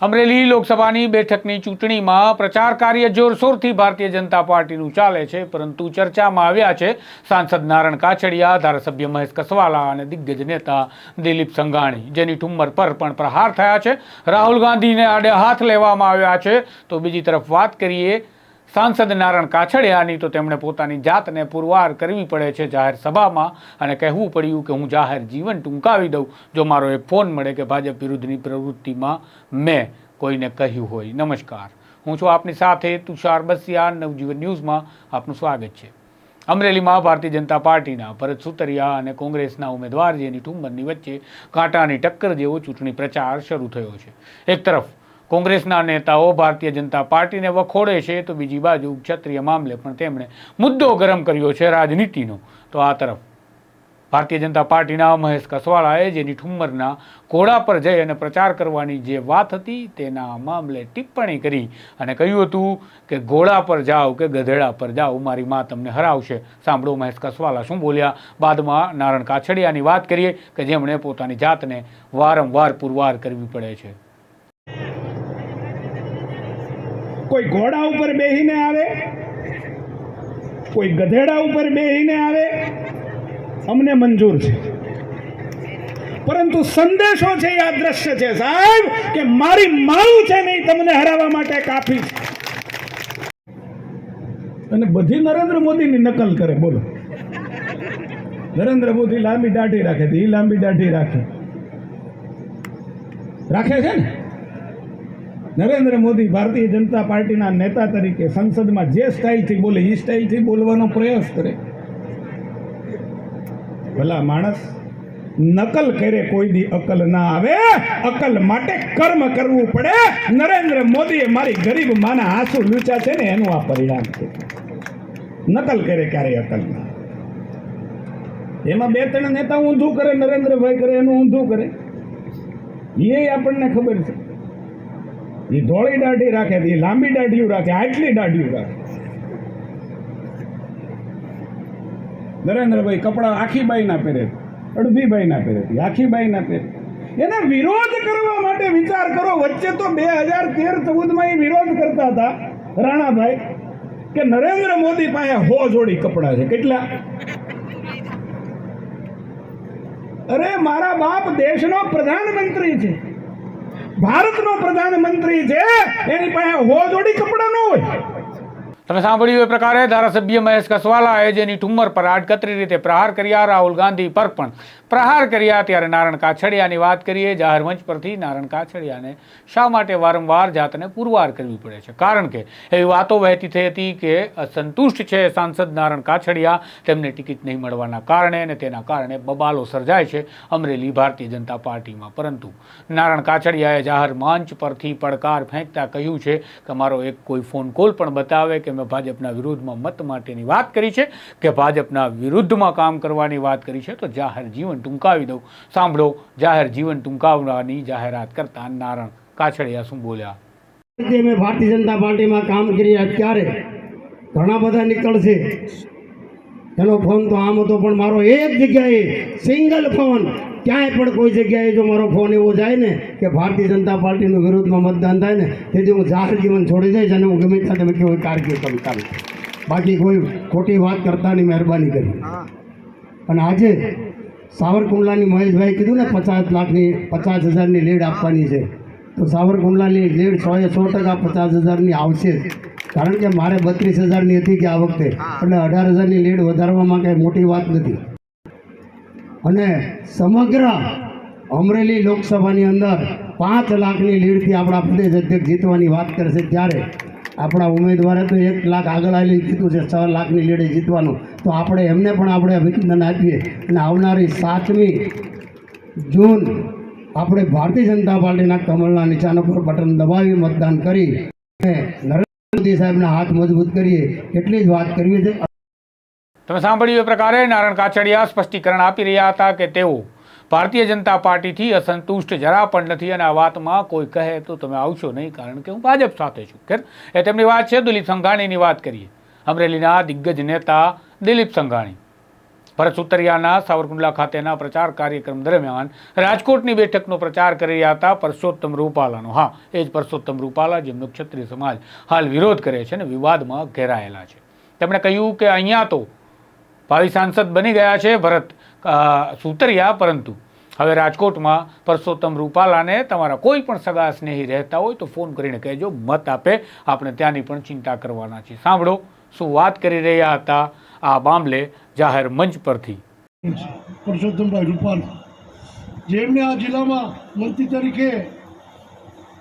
અમરેલી લોકસભાની બેઠકની ચૂંટણીમાં પ્રચાર કાર્ય જોરશોરથી ભારતીય જનતા પાર્ટીનું ચાલે છે, પરંતુ ચર્ચામાં આવ્યા છે સાંસદ નારણ કાછડિયા, ધારાસભ્ય મહેશ કસવાલા અને દિગ્ગજ નેતા દિલીપ સંઘાણી, જેની ઠુમ્મર પર પણ પ્રહાર થયા છે. રાહુલ ગાંધીને આડે હાથ લેવામાં આવ્યા છે. તો બીજી તરફ વાત કરીએ સાંસદ નારાયણ કાછડિયાની તો તેમણે પોતાની જાતને પુરવાર કરવી પડે છે જાહેર સભામાં અને કહેવું પડ્યું કે હું જાહેર જીવન ટૂંકાવી દઉં. જો મારો એ ફોન મળે કે ભાજપ વિરુદ્ધની પ્રવૃત્તિમાં મેં કોઈને કહ્યું હોય. નમસ્કાર. હું છું આપની સાથે તુષાર બસિયા નવજીવન ન્યૂઝમાં આપનું સ્વાગત છે. અમરેલીમાં ભારતીય જનતા પાર્ટીના ભરત સુતરિયા અને કોંગ્રેસના ઉમેદવાર જેની ટુંબરની વચ્ચે કાંટાની ટક્કર જેવો ચૂંટણી પ્રચાર શરૂ થયો છે. એક તરફ કોંગ્રેસના નેતાઓ ભારતીય જનતા પાર્ટીને વખોડે છે તો બીજી બાજુ ક્ષત્રિય મામલે પણ તેમણે મુદ્દો ગરમ કર્યો છે રાજનીતિનો. તો આ તરફ ભારતીય જનતા પાર્ટીના મહેશ કસવાળાએ જેની ઠુમ્મરના ઘોડા પર જઈ અને પ્રચાર કરવાની જે વાત હતી તેના મામલે ટિપ્પણી કરી અને કહ્યું હતું કે ઘોડા પર જાઓ કે ગધેડા પર જાઓ, મારી માં તમને હરાવશે. સાંભળો મહેશ કસવાલા શું બોલ્યા? બાદમાં નારણ કાછડિયાની વાત કરીએ કે જેમણે પોતાની જાતને વારંવાર પુરવાર કરવી પડે છે. કોઈ ઘોડા ઉપર બેહીને આવે? કોઈ ગધેડા ઉપર બેહીને આવે? અમને મંજૂર છે. પરંતુ સંદેશો છે, એ આ દ્રશ્ય છે, સાહેબ, કે મારી મારું છે નહીં તમને હરાવવા માટે કાફી છે. અને બધી નરેન્દ્ર મોદીની નકલ કરે, બોલો. નરેન્દ્ર મોદી લાંબી દાઢી રાખે તો એ લાંબી દાઢી રાખે. રાખે છે ને? નરેન્દ્ર મોદી ભારતીય જનતા પાર્ટીના નેતા તરીકે સંસદમાં જે સ્ટાઇલથી બોલે એ સ્ટાઇલથી બોલવાનો પ્રયાસ કરે. ભલા માણસ નકલ કરે, કોઈ દી અકલ ના આવે. અકલ માટે કર્મ કરવું પડે. નરેન્દ્ર મોદીએ મારી ગરીબ માના આંસુ લૂચા છે ને, એનું આ પરિણામ છે. નકલ કરે ક્યારે અકલ ના એમાં બે ત્રણ નેતા ઊંધું કરે, નરેન્દ્રભાઈ કરે, એનું ઊંધું કરે. એ આપણને ખબર છે. એ ધોળી દાઢી રાખે એ લાંબી દાઢીઓ રાખે, આટલી દાઢીઓ રાખે. નરેન્દ્રભાઈ કપડા આખી બાઈ ના પહેરે, અડધી બાઈ ના પહેરે, આખી ના પહેરે. એને વિરોધ કરવા માટે વિચાર કરો, વચ્ચે તો બે હજાર તેર ચૌદમાં એ વિરોધ કરતા હતા રાણાભાઈ, કે નરેન્દ્ર મોદી પાસે હો જોડી કપડાં છે, કેટલા? અરે મારા બાપ દેશનો પ્રધાનમંત્રી છે. ભારતનો પ્રધાનમંત્રી છે એની પાસે હો જોડી કપડા ન હોય. તમે સાંભળ્યું એ પ્રકારે ધારાસભ્ય મહેશ કસવાલાએ જેની ઠુમ્મર પર આડકતરી રીતે પ્રહાર કર્યા, રાહુલ ગાંધી પર પણ પ્રહાર કર્યા ત્યારે નારણ કાછડિયાની વાત કરીએ, જાહેર મંચ પરથી નારણ કાછડિયાને શા માટે વારંવાર જાતને પુરવાર કરવી પડે છે? કારણ કે એવી વાતો વહેતી થઈ હતી કે અસંતુષ્ટ છે સાંસદ નારણ કાછડિયા, તેમને ટિકિટ નહીં મળવાના કારણે અને તેના કારણે બબાલો સર્જાય છે અમરેલી ભારતીય જનતા પાર્ટીમાં. પરંતુ નારણ કાછડિયાએ જાહેર મંચ પરથી પડકાર ફેંકતા કહ્યું છે કે મારો એક કોઈ ફોન કોલ પણ બતાવે કે મેં ભાજપના વિરોધમાં મત માટેની વાત કરી છે કે ભાજપના વિરુદ્ધમાં કામ કરવાની વાત કરી છે, તો જાહેર જીવન ટૂંકાવી દઉં. સાંભળો, જાહેર જીવન ટૂંકાવવાની જાહેરાત કરતા નારણ કાછડિયા શું બોલ્યા? મેં ભારતીય જનતા પાર્ટીમાં કામ કરી અત્યારે ઘણા બધા નીકળશે. એનો ફોન તો આમ હતો પણ મારો એક જગ્યાએ સિંગલ ફોન ક્યાંય પણ કોઈ જગ્યાએ જો મારો ફોન એવો જાય ને કે ભારતીય જનતા પાર્ટીનું વિરોધમાં મતદાન થાય ને તેથી હું જાહેર જીવન છોડી દઈશ અને હું ગમે ત્યાં તમે કેવો કારકિર્દી કરું. બાકી કોઈ ખોટી વાત કરતાની મહેરબાની કરી. અને આજે સાવરકુંડલાની મહેશભાઈ કીધું ને પચાસ લાખની પચાસ હજારની લેડ આપવાની છે. તો સાવરકુંડલાની લેડ સો એ સો ટકા પચાસ હજારની આવશે. જ. કારણ કે મારે બત્રીસ હજારની હતી કે આ વખતે. એટલે અઢાર હજારની લીડ વધારવામાં કાંઈ મોટી વાત નથી. અને સમગ્ર અમરેલી લોકસભાની અંદર પાંચ લાખની લીડથી આપણા પ્રદેશ અધ્યક્ષ જીતવાની વાત કરશે ત્યારે આપણા ઉમેદવારે તો એક લાખ આગળ આવેલી જીતું છે છ લાખની લીડે જીતવાનું. તો આપણે એમને પણ આપણે અભિનંદન આપીએ. અને આવનારી સાતમી જૂન આપણે ભારતીય જનતા પાર્ટીના કમળના નિશાન ઉપર બટન દબાવી મતદાન કરી. અને મોદી સાહેબના હાથ મજબૂત કરીએ એટલી જ વાત કરવી છે. તમે સાંભળ્યું એ પ્રકારે નારાયણ કાછડિયા સ્પષ્ટીકરણ આપી રહ્યા હતા કે તેઓ ભારતીય જનતા પાર્ટીથી અસંતુષ્ટ જરા પણ નથી અને આ વાતમાં કોઈ કહે તો તમે આવશો નહીં કારણ કે હું ભાજપ સાથે છું. ખેર? એ તેમની વાત છે. દિલીપ સંઘાણીની વાત કરીએ. અમરેલીના દિગ્ગજ નેતા દિલીપ સંઘાણી. ભરત સુતરિયાના સાવરકુંડલા ખાતેના પ્રચાર કાર્યક્રમ દરમિયાન રાજકોટની બેઠકનો પ્રચાર કરી રહ્યા હતા પરસોત્તમ રૂપાલાનો. હા, એ જ પરસોત્તમ રૂપાલા, જેમનો ક્ષત્રિય સમાજ હાલ વિરોધ કરે છે અને વિવાદમાં ઘેરાયેલા છે. તેમણે કહ્યું કે અહીંયા તો ભાવિ સાંસદ બની ગયા છે ભરત સુતરિયા, પરંતુ હવે રાજકોટમાં પરસોત્તમ રૂપાલાને તમારા કોઈ પણ સગા સ્નેહી રહેતા હોય તો ફોન કરીને કહેજો, મત આપે, આપણે ત્યાંની પણ ચિંતા કરવાના છે સાંભળો, શું વાત કરી રહ્યા હતા આ મામલે જાહેર મંચ પરથી. પરસોત્તમભાઈ રૂપાલ, જેમને આ જિલ્લામાં મંત્રી તરીકે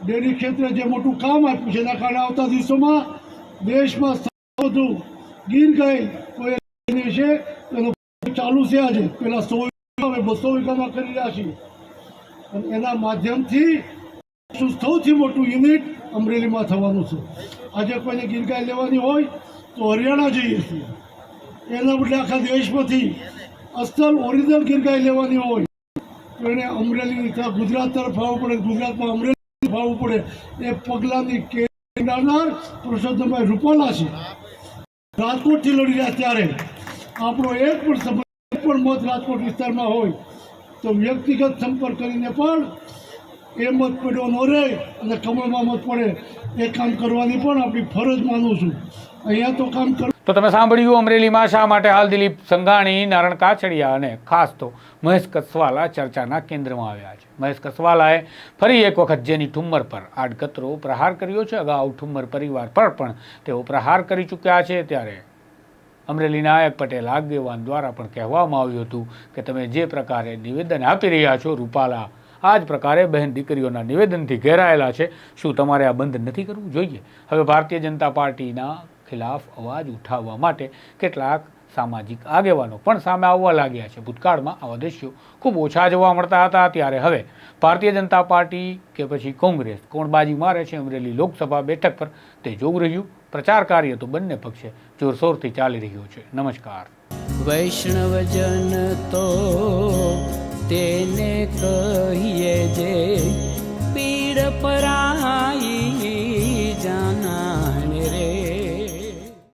ડેરી ક્ષેત્રે જે મોટું કામ આપ્યું છે, એના કારણે આવતા દિવસોમાં દેશમાં વધુ ગીર ગાય કોઈ છે, એનો ચાલુ છે આજે. પેલા સો હવે બસો વીઘામાં કરી રહ્યા છીએ. એના માધ્યમથી સૌથી મોટું યુનિટ અમરેલીમાં થવાનું છે. આજે કોઈને ગીર ગાય લેવાની હોય તો હરિયાણા જઈએ છીએ. એના બદલે આખા દેશમાંથી અસલ ઓરિજિનલ ગીરગાય લેવાની હોય. તો એને અમરેલી ગુજરાત તરફ આવવું પડે, ગુજરાતમાં અમરેલી આવવું પડે. એ પગલાંની કેનાર પુરુષોત્તમભાઈ રૂપાલા છે. રાજકોટથી લડી રહ્યા ત્યારે આપણો એક પણ એક પણ મત રાજકોટ વિસ્તારમાં હોય તો વ્યક્તિગત સંપર્ક કરીને પણ એ મત પડ્યો ન રહે અને કમળમાં મત પડે એ કામ કરવાની પણ આપણી ફરજ માનું છું. અહીંયા તો કામ કર તો તમે સાંભળ્યું અમરેલીમાં શા માટે હાલ દિલીપ સંઘાણી, નારણ કાછડિયા અને ખાસ તો મહેશ કસવાલા ચર્ચાના કેન્દ્રમાં આવ્યા છે. મહેશ કસવાલાએ ફરી એક વખત જેની ઠુમ્મર પર આડકતરો પ્રહાર કર્યો છે. અગાઉ ઠુમ્મર પરિવાર પર પણ તેઓ પ્રહાર કરી ચૂક્યા છે. ત્યારે અમરેલીના એક પટેલ આગેવાન દ્વારા પણ કહેવામાં આવ્યું હતું કે તમે જે પ્રકારે નિવેદન આપી રહ્યા છો, રૂપાલા આ જ પ્રકારે બહેન દીકરીઓના નિવેદનથી ઘેરાયેલા છે. શું તમારે આ બંધ નથી કરવું જોઈએ? હવે ભારતીય જનતા પાર્ટીના ખિલાફ અવાજ ઉઠાવવા માટે કેટલાક સામાજિક આગેવાનો પણ સામે આવવા લાગ્યા છે. ભૂતકાળમાં આવા દ્રશ્યો ખૂબ ઓછા જોવા મળતા હતા ત્યારે હવે ભારતીય જનતા પાર્ટી કે પછી કોંગ્રેસ કોણ બાજી મારે છે, અમરેલી લોકસભા બેઠક પર તે જોવું રહ્યું. પ્રચાર કાર્ય તો બંને પક્ષે જોરશોરથી ચાલી રહ્યું છે. નમસ્કાર. વૈષ્ણવજન તો તેને કહીએ જે પીડ પરાઈ